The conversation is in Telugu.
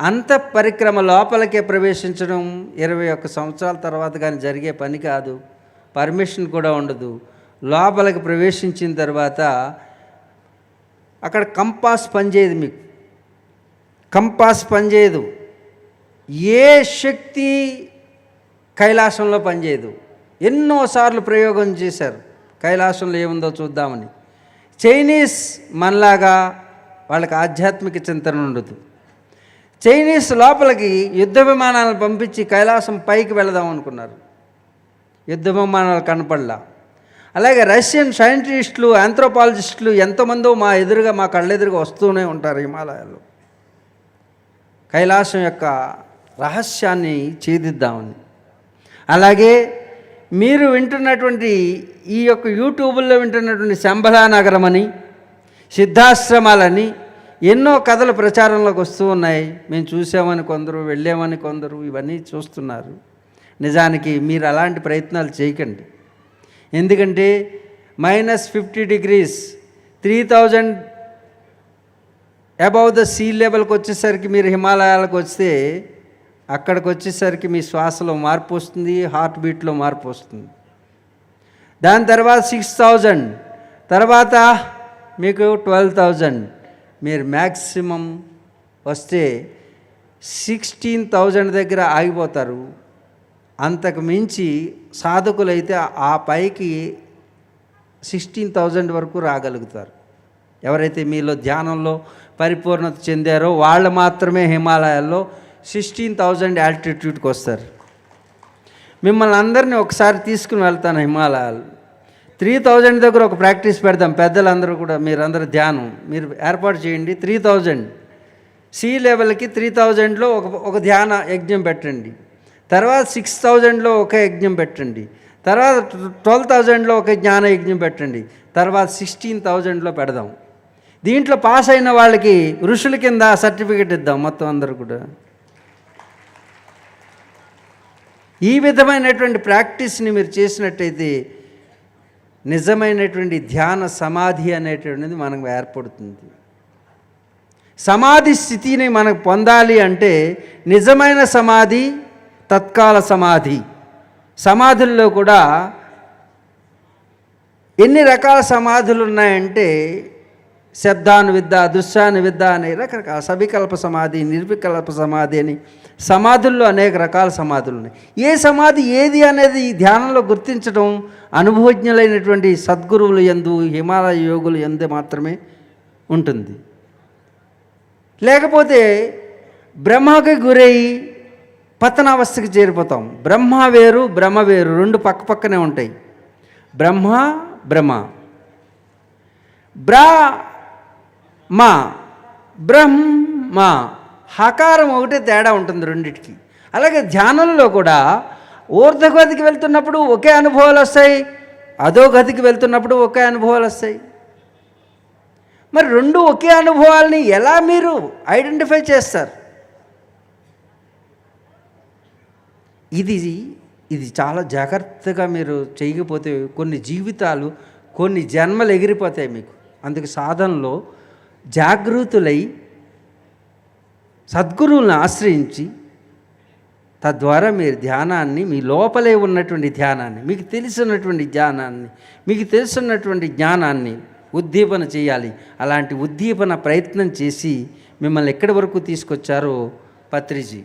అంత పరిక్రమ లోపలికే ప్రవేశించడం ఇరవై ఒక్క సంవత్సరాల తర్వాత కానీ జరిగే పని కాదు. పర్మిషన్ కూడా ఉండదు. లోపలికి ప్రవేశించిన తర్వాత అక్కడ కంపాస్ పనిచేయదు మీకు. కంపాస్ పనిచేయదు. ఏ శక్తి కైలాసంలో పనిచేయదు. ఎన్నోసార్లు ప్రయోగం చేశారు. కైలాసంలో ఏముందో చూద్దామని. చైనీస్ మనలాగా వాళ్ళకి ఆధ్యాత్మిక చింతన ఉండదు. చైనీస్ లోపలికి యుద్ధ విమానాలను పంపించి కైలాసం పైకి వెళదాం అనుకున్నారు. యుద్ధ విమానాలు కనపడలా. అలాగే రష్యన్ సైంటిస్టులు ఆంథ్రోపాలజిస్టులు ఎంతమందో మా ఎదురుగా మా కళ్ళెదురుగా వస్తూనే ఉంటారు హిమాలయాల్లో. కైలాసం యొక్క రహస్యాన్ని ఛేదిద్దామని. అలాగే మీరు వింటున్నటువంటి ఈ యొక్క యూట్యూబ్లో వింటున్నటువంటి శంబలా నగరం అని సిద్ధాశ్రమాలని ఎన్నో కథలు ప్రచారంలోకి వస్తూ ఉన్నాయి. మేము చూసామని కొందరు వెళ్ళామని కొందరు ఇవన్నీ చూస్తున్నారు. నిజానికి మీరు అలాంటి ప్రయత్నాలు చేయకండి. ఎందుకంటే minus fifty degrees three thousand above the sea లెవెల్కి వచ్చేసరికి మీరు హిమాలయాలకు వస్తే అక్కడికి వచ్చేసరికి మీ శ్వాసలో మార్పు వస్తుంది హార్ట్ బీట్లో మార్పు వస్తుంది. దాని తర్వాత సిక్స్ థౌజండ్ తర్వాత మీకు ట్వెల్వ్ థౌజండ్ మీరు మ్యాక్సిమం వస్తే సిక్స్టీన్ థౌజండ్ దగ్గర ఆగిపోతారు. అంతకు మించి సాధకులైతే ఆ పైకి సిక్స్టీన్ థౌజండ్ వరకు రాగలుగుతారు. ఎవరైతే మీలో ధ్యానంలో పరిపూర్ణత చెందారో వాళ్ళు మాత్రమే హిమాలయాల్లో సిక్స్టీన్ థౌజండ్ ఆల్టిట్యూడ్కి వస్తారు. మిమ్మల్ని అందరినీ ఒకసారి తీసుకుని వెళ్తాను హిమాలయాలు. త్రీ థౌజండ్ దగ్గర ఒక ప్రాక్టీస్ పెడదాం. పెద్దలందరూ కూడా మీరందరూ ధ్యానం. మీరు ఏర్పాటు చేయండి. Three thousand. సి లెవెల్కి త్రీ థౌజండ్లో ఒక ఒక ధ్యాన యజ్ఞం పెట్టండి. తర్వాత సిక్స్ థౌజండ్లో ఒక యజ్ఞం పెట్టండి. తర్వాత ట్వెల్వ్ థౌజండ్లో ఒక జ్ఞాన యజ్ఞం పెట్టండి. తర్వాత సిక్స్టీన్ థౌజండ్లో పెడదాం. దీంట్లో పాస్ అయిన వాళ్ళకి ఋషుల కింద సర్టిఫికెట్ ఇద్దాం మొత్తం అందరూ కూడా. ఈ విధమైనటువంటి ప్రాక్టీస్ని మీరు చేసినట్టయితే నిజమైనటువంటి ధ్యాన సమాధి అనేటువంటిది మనకు ఏర్పడుతుంది. సమాధి స్థితిని మనకు పొందాలి అంటే నిజమైన సమాధి తత్కాల సమాధి. సమాధుల్లో కూడా ఎన్ని రకాల సమాధులు ఉన్నాయంటే శబ్దానువిద్ద దృశ్యానువిద్ద అనే రకరకాల సవికల్ప సమాధి నిర్వికల్ప సమాధి అని సమాధుల్లో అనేక రకాల సమాధులు ఉన్నాయి. ఏ సమాధి ఏది అనేది ఈ ధ్యానంలో గుర్తించడం అనుభవజ్ఞులైనటువంటి సద్గురువులు ఎందు హిమాలయ యోగులు ఎందు మాత్రమే ఉంటుంది. లేకపోతే బ్రహ్మకి గురై పతనావస్థకి చేరిపోతాం. బ్రహ్మ వేరు బ్రహ్మ వేరు రెండు పక్క పక్కనే ఉంటాయి. బ్రహ్మ బ్రహ్మ. బ్రా మా బ్రహ్మ. హకారం ఒకటే తేడా ఉంటుంది రెండిటికి. అలాగే ధ్యానంలో కూడా ఊర్ధగతికి వెళ్తున్నప్పుడు ఒకే అనుభవాలు వస్తాయి అదో గతికి వెళ్తున్నప్పుడు ఒకే అనుభవాలు వస్తాయి. మరి రెండు ఒకే అనుభవాల్ని ఎలా మీరు ఐడెంటిఫై చేస్తారు? ఇది ఇది చాలా జాగ్రత్తగా మీరు చేయకపోతే కొన్ని జీవితాలు కొన్ని జన్మలు ఎగిరిపోతాయి మీకు. అందుకు సాధనలో జాగృతులై సద్గురువులను ఆశ్రయించి తద్వారా మీరు ధ్యానాన్ని మీ లోపలే ఉన్నటువంటి ధ్యానాన్ని మీకు తెలిసినటువంటి ధ్యానాన్ని మీకు తెలుసున్నటువంటి జ్ఞానాన్ని ఉద్దీపన చేయాలి. అలాంటి ఉద్దీపన ప్రయత్నం చేసి మిమ్మల్ని ఎక్కడి వరకు తీసుకొచ్చారో పత్రిజీ.